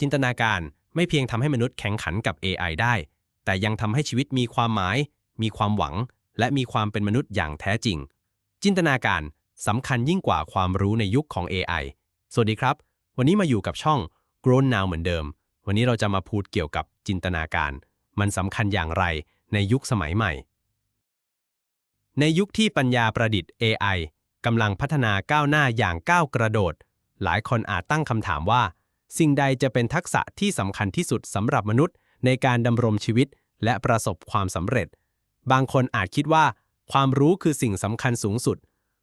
จินตนาการไม่เพียงทำให้มนุษย์แข่งขันกับ AI ได้ แต่ยังทำให้ชีวิตมีความหมาย มีความหวัง และมีความเป็นมนุษย์อย่างแท้จริง จินตนาการสำคัญยิ่งกว่าความรู้ในยุคของ AI สวัสดีครับ วันนี้มาอยู่กับช่อง Grown Now เหมือนเดิม วันนี้เราจะมาพูดเกี่ยวกับจินตนาการ มันสำคัญอย่างไรในยุคสมัยใหม่ ในยุคที่ปัญญาประดิษฐ์ AI กำลังพัฒนาก้าวหน้าอย่างก้าวกระโดด หลายคนอาจตั้งคำถามว่า สิ่งใดจะเป็นทักษะที่สำคัญที่สุดสำหรับมนุษย์ ในการดำรงชีวิตและประสบความสำเร็จ บางคนอาจคิดว่า ความรู้คือสิ่งสำคัญสูงสุด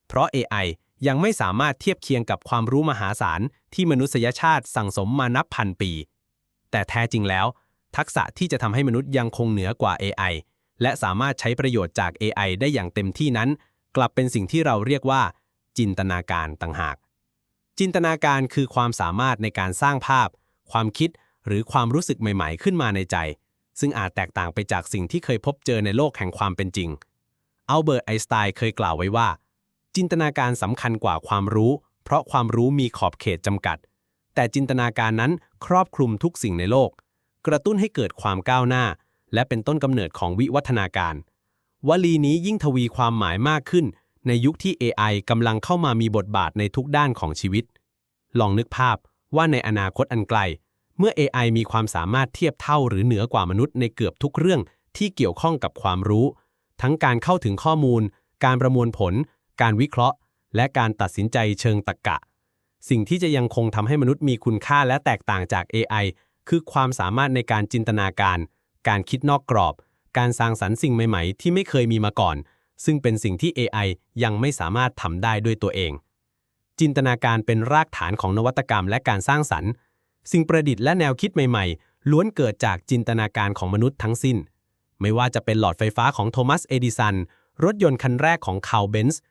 เพราะ AI ยังไม่สามารถเทียบเคียงกับความรู้มหาศาลที่มนุษยชาติสั่งสมมานับพันปี แต่แท้จริงแล้ว ทักษะที่จะทำให้มนุษย์ยังคงเหนือกว่า AI และสามารถใช้ประโยชน์จาก AI ได้อย่างเต็มที่นั้น กลับเป็นสิ่งที่เราเรียกว่า จินตนาการต่างหาก จินตนาการคือความสามารถในการสร้างภาพ ความคิดหรือความรู้สึกใหม่ ๆ ขึ้นมาในใจ ซึ่งอาจแตกต่างไปจากสิ่งที่เคยพบเจอในโลกแห่งความเป็นจริงอัลเบิร์ตไอน์สไตน์เคยกล่าวไว้ว่า จินตนาการสำคัญกว่าความรู้ เพราะความรู้มีขอบเขตจำกัด แต่จินตนาการนั้นครอบคลุมทุกสิ่งในโลก กระตุ้นให้เกิดความก้าวหน้า และเป็นต้นกำเนิดของวิวัฒนาการ วลีนี้ยิ่งทวีความหมายมากขึ้น ในยุคที่ AI กำลังเข้ามามีบทบาทในทุกด้านของชีวิต ลองนึกภาพว่าในอนาคตอันไกล เมื่อ AI มีความสามารถเทียบเท่าหรือเหนือกว่ามนุษย์ในเกือบทุกเรื่องที่เกี่ยวข้องกับความรู้ ทั้งการเข้าถึงข้อมูล การประมวลผล การวิเคราะห์ และการตัดสินใจเชิงตรรกะ สิ่งที่จะยังคงทำให้มนุษย์มีคุณค่าและแตกต่างจาก AI คือความสามารถในการจินตนาการ การคิดนอกกรอบ การสร้างสรรค์สิ่งใหม่ ๆ ที่ไม่เคยมีมาก่อน ซึ่งเป็นสิ่งที่ AI ยังไม่สามารถทำได้ด้วยตัวเอง จินตนาการเป็นรากฐานของนวัตกรรมและการสร้างสรรค์ สิ่งประดิษฐ์และแนวคิดใหม่ๆ ล้วนเกิดจากจินตนาการของมนุษย์ทั้งสิ้น ไม่ว่าจะเป็นหลอดไฟฟ้าของโทมัส เอดิสัน รถยนต์คันแรกของคาร์เบนส์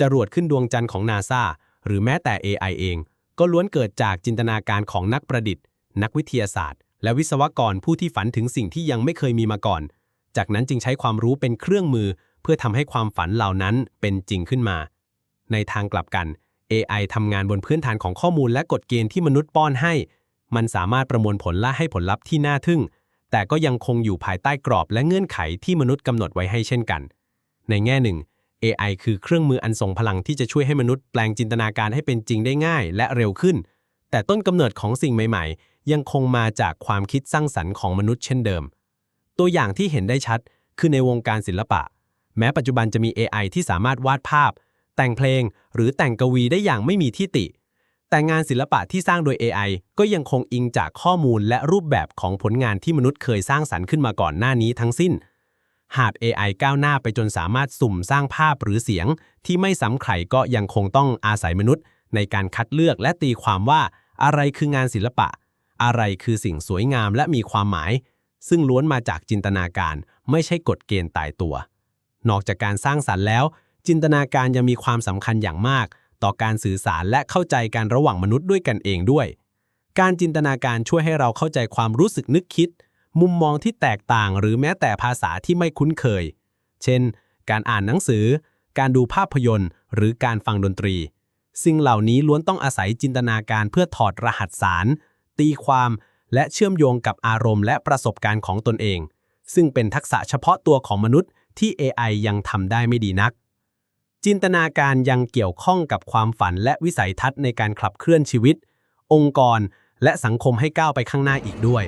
จรวดขึ้นดวงจันทร์ของนาซาหรือแม้แต่ AI เอง ก็ล้วนเกิดจากจินตนาการของนักประดิษฐ์ นักวิทยาศาสตร์ และวิศวกรผู้ที่ฝันถึงสิ่งที่ยังไม่เคยมีมาก่อน จากนั้นจึงใช้ความรู้เป็นเครื่องมือ พื่อทำให้ความฝันเหล่านั้นเป็นจริงขึ้นมา ในทางกลับกัน AI ทำงานบนพื้นฐานของข้อมูลและกฎเกณฑ์ที่มนุษย์ป้อนให้ มันสามารถประมวลผลและให้ผลลัพธ์ที่น่าทึ่ง แต่ก็ยังคงอยู่ภายใต้กรอบและเงื่อนไขที่มนุษย์กำหนดไว้ให้เช่นกัน ในแง่หนึ่ง AI คือเครื่องมืออันทรงพลังที่จะช่วยให้มนุษย์แปลงจินตนาการให้เป็นจริงได้ง่ายและเร็วขึ้น แต่ต้นกำเนิดของสิ่งใหม่ ๆ ยังคงมาจากความคิดสร้างสรรค์ของมนุษย์เช่นเดิม ตัวอย่างที่เห็นได้ชัด คือในวงการศิลปะ แม้ปัจจุบันจะมี AI ที่สามารถวาดภาพ แต่งเพลง หรือแต่งกวีได้อย่างไม่มีที่ติ แต่งานศิลปะที่สร้างโดย AI ก็ยังคงอิงจากข้อมูลและรูปแบบของผลงานที่มนุษย์เคยสร้างสรรค์ขึ้นมาก่อนหน้านี้ทั้งสิ้น หาก AI ก้าวหน้าไปจนสามารถสุ่มสร้างภาพหรือเสียง ที่ไม่ซ้ำใครก็ยังคงต้องอาศัยมนุษย์ ในการคัดเลือกและตีความว่า อะไรคืองานศิลปะ อะไรคือสิ่งสวยงามและมีความหมาย ซึ่งล้วนมาจากจินตนาการ ไม่ใช่กฎเกณฑ์ตายตัว นอกจากการสร้างสรรค์แล้ว จินตนาการยังมีความสำคัญอย่างมาก ต่อการสื่อสารและเข้าใจกันระหว่างมนุษย์ด้วยกันเองด้วย การจินตนาการช่วยให้เราเข้าใจความรู้สึกนึกคิด มุมมองที่แตกต่างหรือแม้แต่ภาษาที่ไม่คุ้นเคย เช่น การอ่านหนังสือ การดูภาพยนตร์ หรือการฟังดนตรี สิ่งเหล่านี้ล้วนต้องอาศัยจินตนาการเพื่อถอดรหัสสาร ตีความและเชื่อมโยงกับอารมณ์และประสบการณ์ของตนเอง ซึ่งเป็นทักษะเฉพาะตัวของมนุษย์ ที่ AI ยังทำได้ไม่ดีนัก จินตนาการยังเกี่ยวข้องกับความฝันและวิสัยทัศน์ในการขับเคลื่อนชีวิต องค์กร และสังคมให้ก้าวไปข้างหน้าอีกด้วย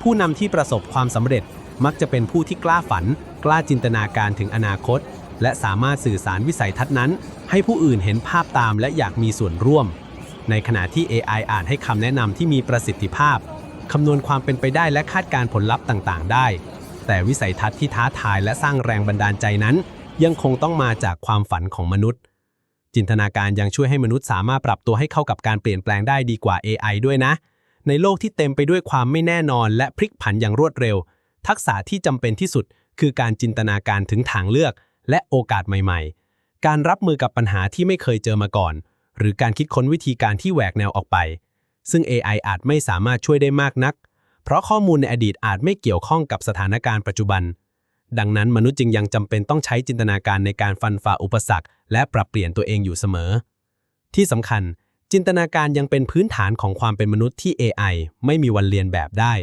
ผู้นำที่ประสบความสำเร็จมักจะเป็นผู้ที่กล้าฝัน กล้าจินตนาการถึงอนาคต และสามารถสื่อสารวิสัยทัศน์นั้น ให้ผู้อื่นเห็นภาพตามและอยากมีส่วนร่วม ในขณะที่ AI อ่าจให้คำแนะนำที่มีประสิทธิภาพคำนวณความเป็นไปได้และคาดการผลลัพธ์ต่าง ๆ ได้ แต่วิสัยทัศน์ที่ท้าทายและสร้างแรงบันดาลใจนั้น ยังคงต้องมาจากความฝันของมนุษย์ จินตนาการยังช่วยให้มนุษย์สามารถปรับตัวให้เข้ากับการเปลี่ยนแปลงได้ดีกว่า AI ด้วยนะ ในโลกที่เต็มไปด้วยความไม่แน่นอน และพลิกผันอย่างรวดเร็ว ทักษะที่จำเป็นที่สุด คือการจินตนาการถึงทางเลือก และโอกาสใหม่ ๆ การรับมือกับปัญหาที่ไม่เคยเจอมาก่อน หรือการคิดค้นวิธีการที่แหวกแนวออกไป ซึ่ง AI อาจไม่สามารถช่วยได้มากนัก เพราะข้อมูลในอดีตอาจไม่เกี่ยวข้องกับสถานการณ์ปัจจุบัน ดังนั้นมนุษย์จึงยังจำเป็นต้องใช้จินตนาการในการฟันฝ่าอุปสรรค และปรับเปลี่ยนตัวเองอยู่เสมอ ที่สำคัญจจินตนาการยังเป็นพื้นฐานของความเป็นมนุษย์ที่ AI ไม่มีวันเรียนแบบได้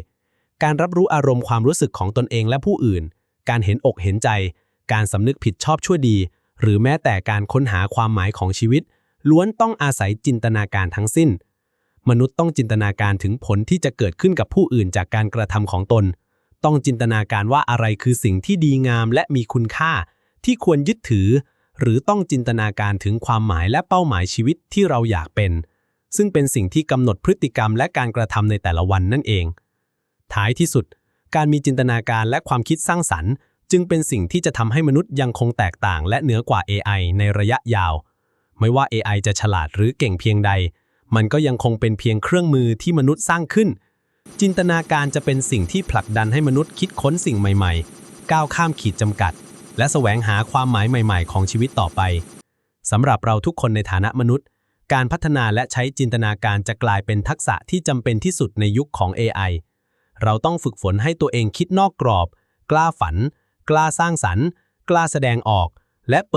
การรับรู้อารมณ์ความรู้สึกของตนเองและผู้อื่น การเห็นอกเห็นใจ การสำนึกผิดชอบชั่วดี หรือแม้แต่การค้นหาความหมายของชีวิต ล้วนต้องอาศัยจินตนาการทั้งสิ้น มนุษย์ต้องจินตนาการถึงผลที่จะเกิดขึ้นกับผู้อื่นจากการกระทำของตน ต้องจินตนาการว่าอะไรคือสิ่งที่ดีงามและมีคุณค่า ที่ควรยึดถือ หรือต้องจินตนาการถึงความหมายและเป้าหมายชีวิตที่เราอยากเป็น ซึ่งเป็นสิ่งที่กำหนดพฤติกรรมและการกระทำในแต่ละวันนั่นเอง ท้ายที่สุด การมีจินตนาการและความคิดสร้างสรรค์ จึงเป็นสิ่งที่จะทำให้มนุษย์ยังคงแตกต่าง และเหนือกว่า AI ในระยะยาว ไม่ว่า AI จะฉลาดหรือเก่งเพียงใด มันก็ยังคงเป็นเพียงเครื่องมือที่มนุษย์สร้างขึ้น จินตนาการจะเป็นสิ่งที่ผลักดันให้มนุษย์คิดค้นสิ่งใหม่ๆ ก้าวข้ามขีดจำกัด และแสวงหาความหมายใหม่ ๆ ของชีวิตต่อไปสำหรับเราทุกคนในฐานะมนุษย์ การพัฒนาและใช้จินตนาการจะกลายเป็นทักษะที่จำเป็นที่สุดในยุคของ AI เราต้องฝึกฝนให้ตัวเองคิดนอกกรอบ กล้าฝัน กล้าสร้างสรรค์ กล้าแสดงออก และ